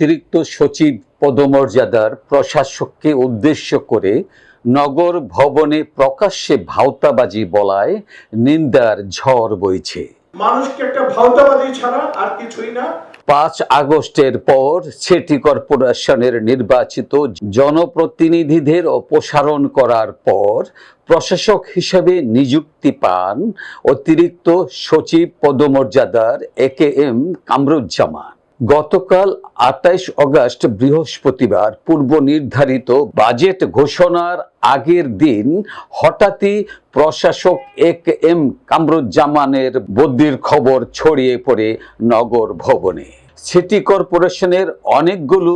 অতিরিক্ত সচিব পদমর্যাদার প্রশাসককে উদ্দেশ্য করে নগর ভবনে প্রকাশ্যে ভাওতাবাজি বলায় নিন্দার ঝড় বইছে। মানুষকে একটা ভাওতাবাদী ছাড়া আর কিছুই না। পাঁচ আগস্টের পর সিটি কর্পোরেশনের নির্বাচিত জনপ্রতিনিধিদের অপসারণ করার পর প্রশাসক হিসেবে নিযুক্তি পান অতিরিক্ত সচিব পদমর্যাদার এ কে এম কামরুজ্জামান। গতকাল আটাইশ অগস্ট বৃহস্পতিবার পূর্ব নির্ধারিত বাজেট ঘোষণার আগের দিন হঠাৎই প্রশাসক এক এম কামরুজ্জামানের বদলির খবর ছড়িয়ে পড়ে নগর ভবনে। সিটি কর্পোরেশনের অনেকগুলো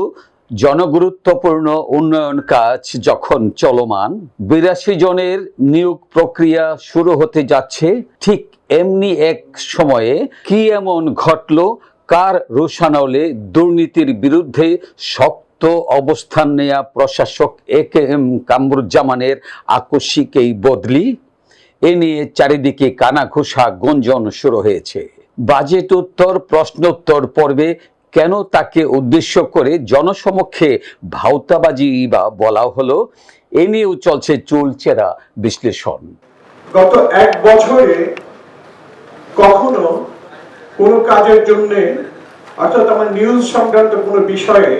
জনগুরুত্বপূর্ণ উন্নয়ন কাজ যখন চলমান, বিরাশি জনের নিয়োগ প্রক্রিয়া শুরু হতে যাচ্ছে। ঠিক এমনি এক সময়ে কি এমন ঘটলো কার রোশানলে দুর্নীতির বিরুদ্ধে শক্ত অবস্থান নেয়া প্রশাসক এ কে এম কামরুজ্জামানের আকস্মিক এই বদলি। এ নিয়ে চারিদিকে কানাঘুষা গঞ্জন শুরু হয়েছে। বাজেট উত্তর, প্রশ্নোত্তর পর্বে কেন তাকে উদ্দেশ্য করে জনসমক্ষে ভাওতাবাজি বা বলা হলো, এ নিয়েও চলছে চুলচেরা বিশ্লেষণ। গত এক বছরে কখনো কোনো কাজের জন্য, অর্থাৎ আমার নিউজ সংক্রান্ত কোনো বিষয়ে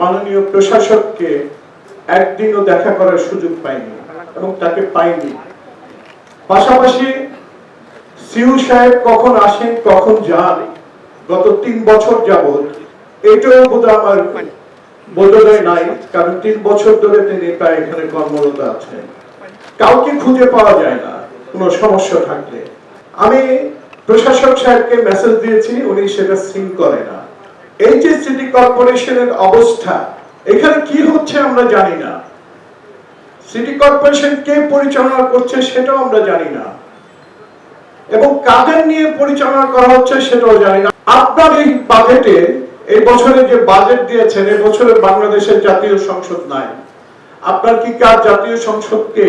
মাননীয় প্রশাসককে একদিনও দেখা করার সুযোগ পাইনি এবং তাকে পাইনি। পাশাপাশি সিউ সাহেব কখন আসেন, কখন যান, গত তিন বছর যাবৎ এটাও বোধহয় আমার বোধোদয় নাই, কারণ তিন বছর ধরে তিনি প্রায় এখানে কর্মরত আছেন। কাউকে খুঁজে পাওয়া যায় না, কোনো সমস্যা থাকলে। আমি প্রশাসক সাহেবকে মেসেজ দিয়েছি, উনি সেটা সিং করে না। এই সিটি কর্পোরেশনের অবস্থা, এখানে কি হচ্ছে আমরা জানি না। সিটি কর্পোরেশন কে পরিচালনা করছে সেটাও আমরা জানি না। এবং কাদের নিয়ে পরিচালনা করা হচ্ছে সেটাও জানি না। আপনার এই বাজেটে এই বছরে যে বাজেট দিয়েছেন, এই বছরে বাংলাদেশের জাতীয় সংসদ নাই। আপনার কি কাজ জাতীয় সংসদকে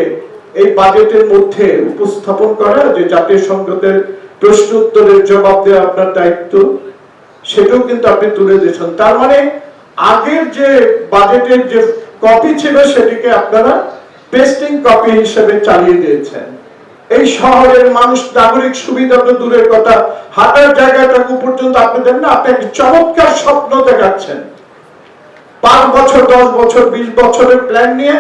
এই বাজেটের মধ্যে উপস্থাপন করা যে জাতীয় সংসদের প্রশ্ন উত্তরের জবাব দেওয়া আপনার দায়িত্ব, সেটাও কিন্তু আপনি তুলে দিয়েছেন। তার মানে আগের যে বাজেটের যে কপি ছিল, সেটিকে আপনারা পেস্টিং কপি হিসেবে চালিয়ে দিয়েছেন। এই শহরের মানুষ, নাগরিক সুবিধা তো দূরের কথা, হাঁটার জায়গাটাকে পর্যন্ত আপনি দেন না, আপনি একটা চমৎকার স্বপ্ন দেখাচ্ছেন। পাঁচ বছর, দশ বছর, বিশ বছরের প্ল্যান নিয়ে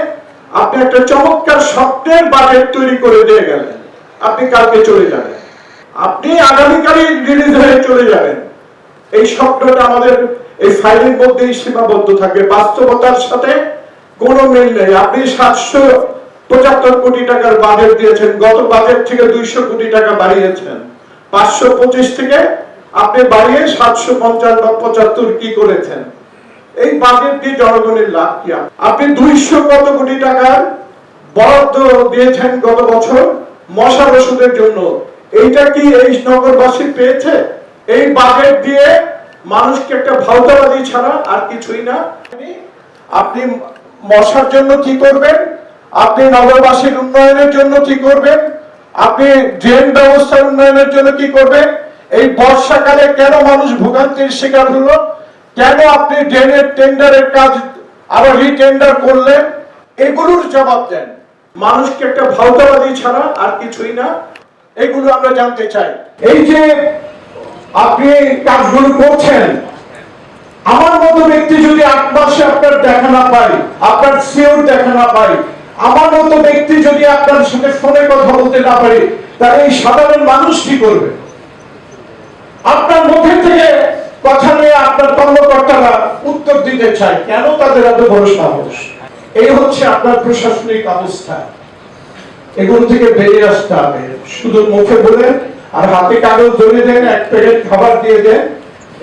আপনি একটা চমৎকার স্বপ্নের বাজেট তৈরি করে দিয়ে গেলেন। আপনি কালকে চলে যাবেন। আপনি আগামীকালই রিলিজ হয়ে চলে যাবেন। এই স্বপ্নটা আমাদের এই ফাইলের মধ্যেই সীমাবদ্ধ থাকবে। বাস্তবতার সাথে কোনো মিল নেই। আপনি সাতশো পঁচাত্তর কোটি টাকার বাজেট দিয়েছেন। গত বাজেট থেকে দুইশো কোটি টাকা বাড়িয়েছেন। পাঁচশো পঁচিশ থেকে আপনি বাড়িয়ে সাতশো পঞ্চাশ বা পঁচাত্তর কি করেছেন? এই বাজেট দিয়ে জনগণের লাভ কি? আপনি দুইশো কত কোটি টাকার বরাদ্দ দিয়েছেন গত বছর? মশার ওষুধের জন্য। এইটা কি এই নগরবাসী পেয়েছে? এই বাজেট দিয়ে মানুষকে একটা ভাওতাবাদী ছাড়া আর কিছুই না। আপনি মশার জন্য কি করবেন? আপনি নগরবাসীর উন্নয়নের জন্য কি করবেন? আপনি ড্রেন ব্যবস্থার উন্নয়নের জন্য কি করবেন? এই বর্ষাকালে কেন মানুষ ভোগান্তির শিকার হলো? কেন আপনি ড্রেনের টেন্ডারের কাজ আবার রিটেন্ডার করলেন? এগুলোর জবাব দেন। মানুষকে একটা ভাওতাবাদী ছাড়া আর কিছুই না। এগুলো আমরা জানতে চাই। এই যে আপনি কাজগুলো করছেন, আমার মতো ব্যক্তি যদি আট মাসে আপনার দেখা না পাই আপনার সিওর দেখা না পাই আমার মতো ব্যক্তি যদি আপনার সাথে ফোনে কথা বলতে না পারি, তাহলে এই সাধারণ মানুষ কি করবে? আপনার মুখে থেকে কথা নিয়ে আপনার কর্মকর্তারা উত্তর দিতে চায়, কেন তাদের এত বড় সাহস এই হচ্ছে আপনার প্রশাসনিক অবস্থা। এগুলো থেকে বেরিয়ে আসতে হবে। শুধু মুখে বলে আর হাতে কাগজ ধরে দেন, এক প্যাকেট খাবার দিয়ে দেন,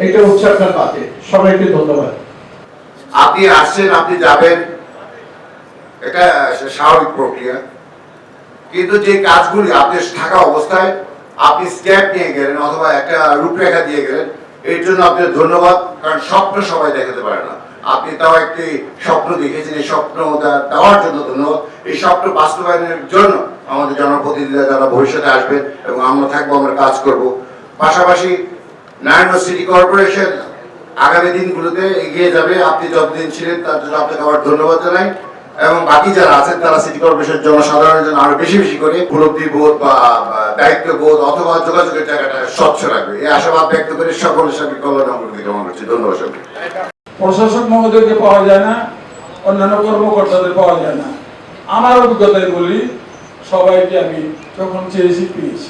এটা হচ্ছে আপনার পাতে সবাইকে ধন্যবাদ। আপনি আসছেন, আপনি যাবেন। এটা স্বাভাবিক প্রক্রিয়া। কিন্তু যে কাজগুলি আপনি থাকা অবস্থায় আপনি স্ট্যাপ নিয়ে গেলেন অথবা একটা রূপরেখা দিয়ে গেলেন, এর জন্য আপনার ধন্যবাদ, কারণ স্বপ্ন সবাই দেখাতে পারে না। আপনি তাও একটি স্বপ্ন দেখেছেন, এই স্বপ্ন দেওয়ার জন্য ধন্যবাদ। এই স্বপ্ন বাস্তবায়নের জন্য আমাদের জনপ্রতিনিধিরা যারা ভবিষ্যতে আসবেন এবং আমরা থাকব, আমরা কাজ করব। পাশাপাশি নারায়ণ সিটি কর্পোরেশন আগামী দিনগুলোতে এগিয়ে যাবে। আপনি যতদিন ছিলেন তার জন্য আপনাকে আবার ধন্যবাদ জানাই। এবং বাকি যারা আছেন তারা সিটি কর্পোরেশন জনসাধারণের জন্য আরও বেশি বেশি করে উপলব্ধি বোধ বা দায়িত্ব বোধ অথবা যোগাযোগের জায়গাটা স্বচ্ছ রাখবে। এই আশাবাদ ব্যক্ত করে সকলের সঙ্গে কল্যাণ অঙ্গনকে কামনা করছি ধন্যবাদ সবাইকে প্রশাসক মহোদয়কে পাওয়া যায় না, অন্যান্য কর্মকর্তাদের পাওয়া যায় না। আমার অভিজ্ঞতায় বলি, সবাইকে আমি যখন চেয়েছি পেয়েছি।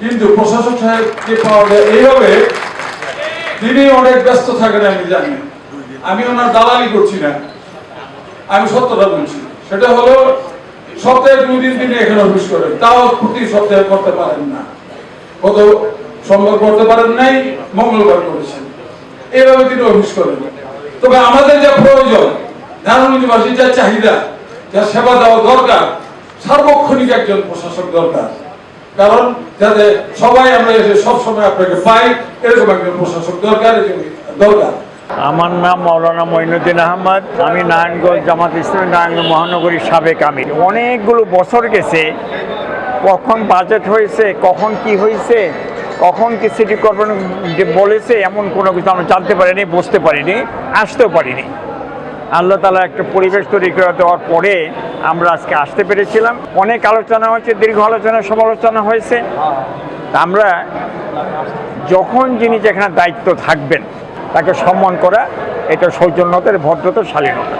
কিন্তু প্রশাসক সাহেবকে পাওয়া যায় এইভাবে, তিনি অনেক ব্যস্ত থাকেন, আমি জানি। আমি ওনার দালালি করছি না। আমি সত্যটা বলছি। সেটা হলো, সপ্তাহে দুই দিন তিনি এখানে অফিস করেন তাও প্রতি সপ্তাহে করতে পারেন না। গত সোমবার করতে পারেন নাই, মঙ্গলবার করেছেন। এইভাবে তিনি অফিস করেন। তবে আমাদের যা প্রয়োজন ধানমন্ত্রীবাসীর যা চাহিদা যা সেবা দেওয়া দরকার, সার্বক্ষণিক একজন প্রশাসক দরকার। কারণ যাতে সবাই আমরা এসে সবসময় আপনাকে পাই, এরকম একজন প্রশাসক দরকার দরকার। আমার নাম মাওলানা মঈনুদ্দিন আহমদ, আমি নারায়ণগঞ্জ জামাত ইসলামী নারায়ণগঞ্জ মহানগরীর সাবেক আমি অনেকগুলো বছর গেছে, কখন বাজেট হয়েছে, কখন কি হয়েছে, কখন কি সিটি কর্পোরেশন বলেছে, এমন কোনো কিছু আমরা জানতে পারিনি, বুঝতে পারিনি, আসতেও পারিনি। আল্লাহ তালা একটা পরিবেশ তৈরি করে দেওয়ার পরে আমরা আজকে আসতে পেরেছিলাম। অনেক আলোচনা হয়েছে, দীর্ঘ আলোচনা সমালোচনা হয়েছে। আমরা যখন যিনি যেখানে দায়িত্ব থাকবেন, তাকে সম্মান করা, এটা সৌজন্যতার ভদ্রতার শালীনতা।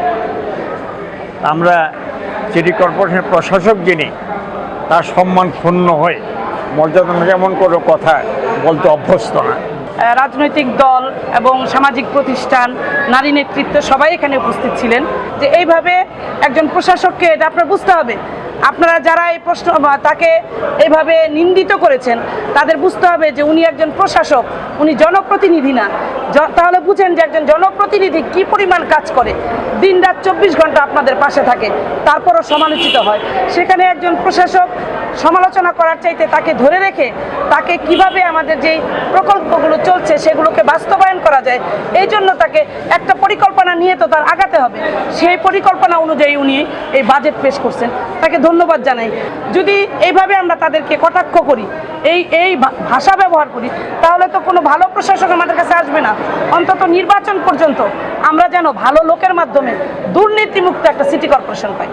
আমরা সিটি কর্পোরেশনের প্রশাসক যিনি, তার সম্মান ক্ষুণ্ণ হয়ে, মর্যাদা যেমন কোনো কথা বলতে অভ্যস্ত না। রাজনৈতিক দল এবং সামাজিক প্রতিষ্ঠান, নারী নেতৃত্ব সবাই এখানে উপস্থিত ছিলেন। যে এইভাবে একজন প্রশাসককে এটা আপনার বুঝতে হবে। আপনারা যারা এই প্রশ্ন তাকে এভাবে নিন্দিত করেছেন, তাদের বুঝতে হবে যে উনি একজন প্রশাসক, উনি জনপ্রতিনিধি না। তাহলে বুঝেন যে একজন জনপ্রতিনিধি কি পরিমাণ কাজ করে। দিন রাত চব্বিশ ঘণ্টা আপনাদের পাশে থাকে, তারপরও সমালোচিত হয়। সেখানে একজন প্রশাসক সমালোচনা করার চাইতে তাকে ধরে রেখে তাকে কীভাবে আমাদের যেই প্রকল্পগুলো চলছে সেগুলোকে বাস্তবায়ন করা যায়, এই জন্য তাকে একটা পরিকল্পনা নিয়ে তো তার আগাতে হবে। সেই পরিকল্পনা অনুযায়ী উনি এই বাজেট পেশ করছেন। তাকে ধন্যবাদ জানাই। যদি এইভাবে আমরা তাদেরকে কটাক্ষ করি, এই এই ভাষা ব্যবহার করি, তাহলে তো কোনো ভালো প্রশাসক আমাদের কাছে আসবে না। অন্তত নির্বাচন পর্যন্ত আমরা যেন ভালো লোকের মাধ্যমে দুর্নীতিমুক্ত একটা সিটি কর্পোরেশন পাই।